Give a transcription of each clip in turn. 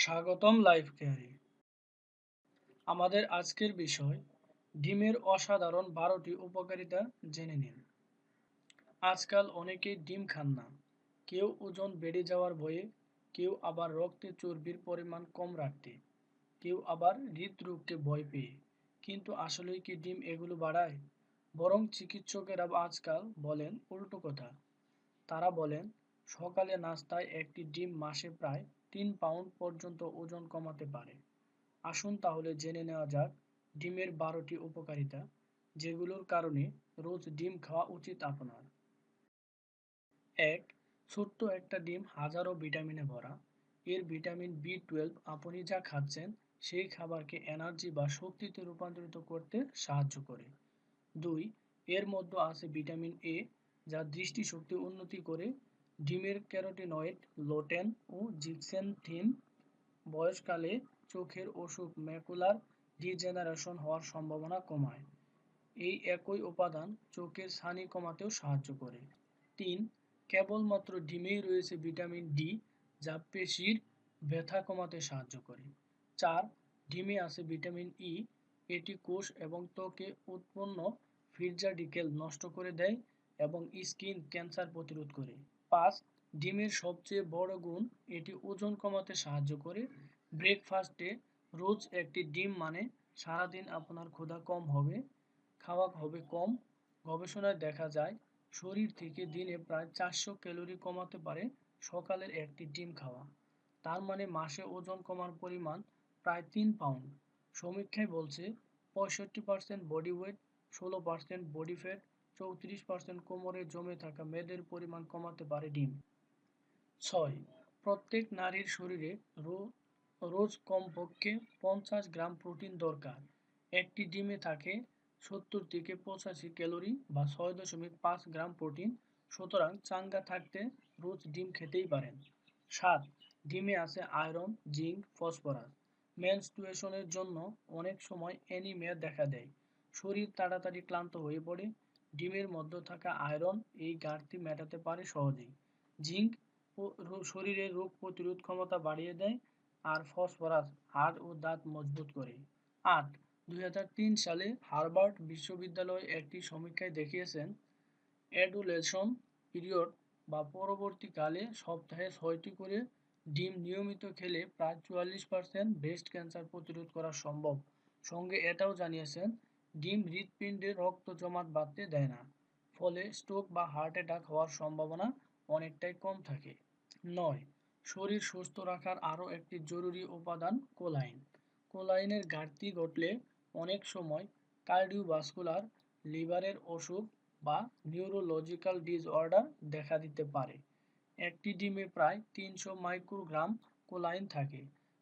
স্বাগতম লাইফ কেয়ারে। আমাদের আজকের বিষয়, ডিমের অসাধারণ বারোটি উপকারিতা জেনে নিন। আজকাল অনেকেই ডিম খান না। কেউ ওজন বেড়ে যাওয়ার ভয়ে, কেউ আবার রক্তে চর্বির পরিমাণ কম রাখতে, কেউ আবার হৃদরোগকে ভয় পেয়ে। কিন্তু আসলেই কি ডিম এগুলো বাড়ায়? বরং চিকিৎসকেরা আজকাল বলেন উল্টো কথা। তারা বলেন, সকালে নাস্তায় একটি ডিম মাসে প্রায় তিন পাউন্ড পর্যন্ত ওজন কমাতে পারে। আসুন তাহলে জেনে নেওয়া যাক ডিমের বারোটি উপকারিতা, যেগুলোর কারণে রোজ ডিম খাওয়া উচিত আপনার। এক, ছোট্ট একটা ডিম হাজারো ভিটামিনে ভরা। এর ভিটামিন বি টুয়েলভ আপনি যা খাচ্ছেন, সেই খাবারকে এনার্জি বা শক্তিতে রূপান্তরিত করতে সাহায্য করে। দুই, এর মধ্যে আছে ভিটামিন এ, যা দৃষ্টিশক্তি উন্নতি করে ডিমের ক্যারোটিনয়েড, লোটেন ও জিক্সেনথিন বয়সকালে চোখের অসুখ, ম্যাকুলার ডিজেনারেশন হওয়ার সম্ভাবনা কমায়। এই একই উপাদান চোখের ছানি কমাতেও সাহায্য করে। তিন, কেবলমাত্র ডিমেই রয়েছে ভিটামিন ডি, যা পেশির ব্যথা কমাতে সাহায্য করে। চার, ডিমে আছে ভিটামিন ই, এটি কোষ এবং ত্বকে উৎপন্ন ফিরজাডিকেল নষ্ট করে দেয় এবং স্কিন ক্যান্সার প্রতিরোধ করে। পাঁচ, ডিমের সবচেয়ে বড় গুণ, এটি ওজন কমাতে সাহায্য করে। ব্রেকফাস্টে রোজ একটি ডিম মানে সারাদিন আপনার ক্ষুধা কম হবে, খাওয়া হবে কম। গবেষণায় দেখা যায়, শরীর থেকে দিনে প্রায় চারশো ক্যালোরি কমাতে পারে সকালের একটি ডিম খাওয়া। তার মানে মাসে ওজন কমার পরিমাণ প্রায় তিন পাউন্ড। সমীক্ষায় বলছে, পঁয়ষট্টি পার্সেন্ট বডি ওয়েট, ষোলো পার্সেন্ট বডি ফ্যাট চৌত্রিশ পার্সেন্ট কোমরে জমে থাকা মেদের পরিমাণ কমাতে পারে ডিম। ছয়, প্রত্যেক নারীর শরীরে রোজ কমপক্ষে পঞ্চাশ গ্রাম প্রোটিন দরকার। একটি ডিমে থাকে সত্তর থেকে পঁচাশি ক্যালোরি বা ছয় দশমিক পাঁচ গ্রাম প্রোটিন। সুতরাং চাঙ্গা থাকতে রোজ ডিম খেতেই পারেন। সাত, ডিমে আছে আয়রন, জিঙ্ক, ফসফরাস। মেনস্টুয়েশনের জন্য অনেক সময় অ্যানিমিয়া দেখা দেয়। শরীর তাড়াতাড়ি ক্লান্ত হয়ে পড়ে ডিমের মধ্যে থাকা আয়রন এই ঘাটতি মেটাতে পারে সহজেই। জিঙ্ক শরীরের রোগ প্রতিরোধ ক্ষমতা বাড়িয়ে দেয় আর ফসফরাস হাড় ও দাঁত মজবুত করে। আট, দুই সালে হার্ভার্ড বিশ্ববিদ্যালয় একটি সমীক্ষায় দেখিয়েছেন, অ্যাডুলেশন পিরিয়ড বা পরবর্তীকালে সপ্তাহে ছয়টি করে ডিম নিয়মিত খেলে প্রায় চুয়াল্লিশ পার্সেন্ট ব্রেস্ট ক্যান্সার প্রতিরোধ করা সম্ভব। সঙ্গে এটাও জানিয়েছেন ডিম হৃৎপিণ্ডে রক্ত জমাট বাঁধতে দেয় না, ফলে স্ট্রোক বা হার্ট অ্যাটাক হওয়ার সম্ভাবনা অনেকটাই কম থাকে। নয়, শরীর সুস্থ রাখার আরও একটি জরুরি উপাদান কোলাইন। কোলাইনের ঘাটতি ঘটলে অনেক সময় কার্ডিওভাস্কুলার লিভারের অসুখ বা নিউরোলজিক্যাল ডিসঅর্ডার দেখা দিতে পারে। একটি ডিমে প্রায় তিনশো মাইক্রোগ্রাম কোলাইন থাকে,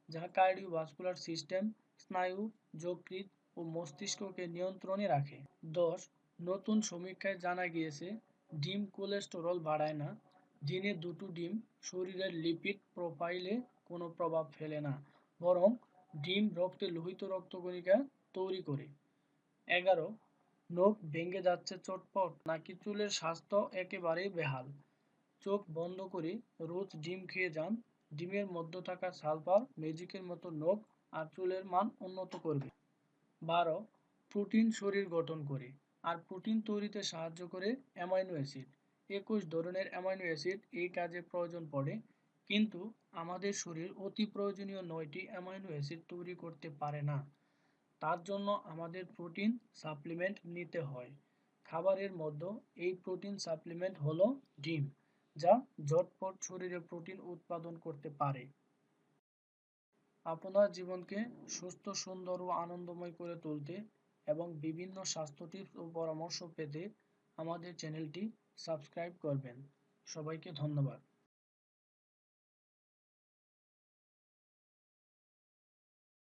যা কার্ডিওভাস্কুলার সিস্টেম স্নায়ু, যকৃৎ ও মস্তিষ্ককে নিয়ন্ত্রণে রাখে। দশ, নতুন সমীক্ষায় জানা গিয়েছে, ডিম কোলেস্টেরল বাড়ায় না। দিনে দুটো ডিম শরীরের লিপিড প্রোফাইলে কোনো প্রভাব ফেলে না, বরং ডিম রক্তে লোহিত রক্তকণিকা তৈরি করে। এগারো, নখ ভেঙে যাচ্ছে চটপট, নাকি চুলের স্বাস্থ্য একেবারেই বেহাল? চোখ বন্ধ করে রোজ ডিম খেয়ে যান, ডিমের মধ্যে থাকা সালফার ম্যাজিকের মতো নখ আর চুলের মান উন্নত করবে। বারো, প্রোটিন শরীর গঠন করে। আর প্রোটিন তৈরিতে সাহায্য করে অ্যামাইনো অ্যাসিড। একুশ, ধরনের অ্যামাইনো অ্যাসিড এই কাজে প্রয়োজন পড়ে। কিন্তু আমাদের শরীর অতি প্রয়োজনীয় নয়টি অ্যামাইনো অ্যাসিড তৈরি করতে পারে না। তার জন্য আমাদের প্রোটিন সাপ্লিমেন্ট নিতে হয়। খাবারের মধ্যে এই প্রোটিন সাপ্লিমেন্ট হলো ডিম, যা ঝটপট শরীরে প্রোটিন উৎপাদন করতে পারে। আপনার জীবনকে সুস্থ, সুন্দর ও আনন্দময় করে তুলতে এবং বিভিন্ন স্বাস্থ্য টিপস ও পরামর্শ পেতে আমাদের চ্যানেলটি সাবস্ক্রাইব করবেন। সবাইকে ধন্যবাদ।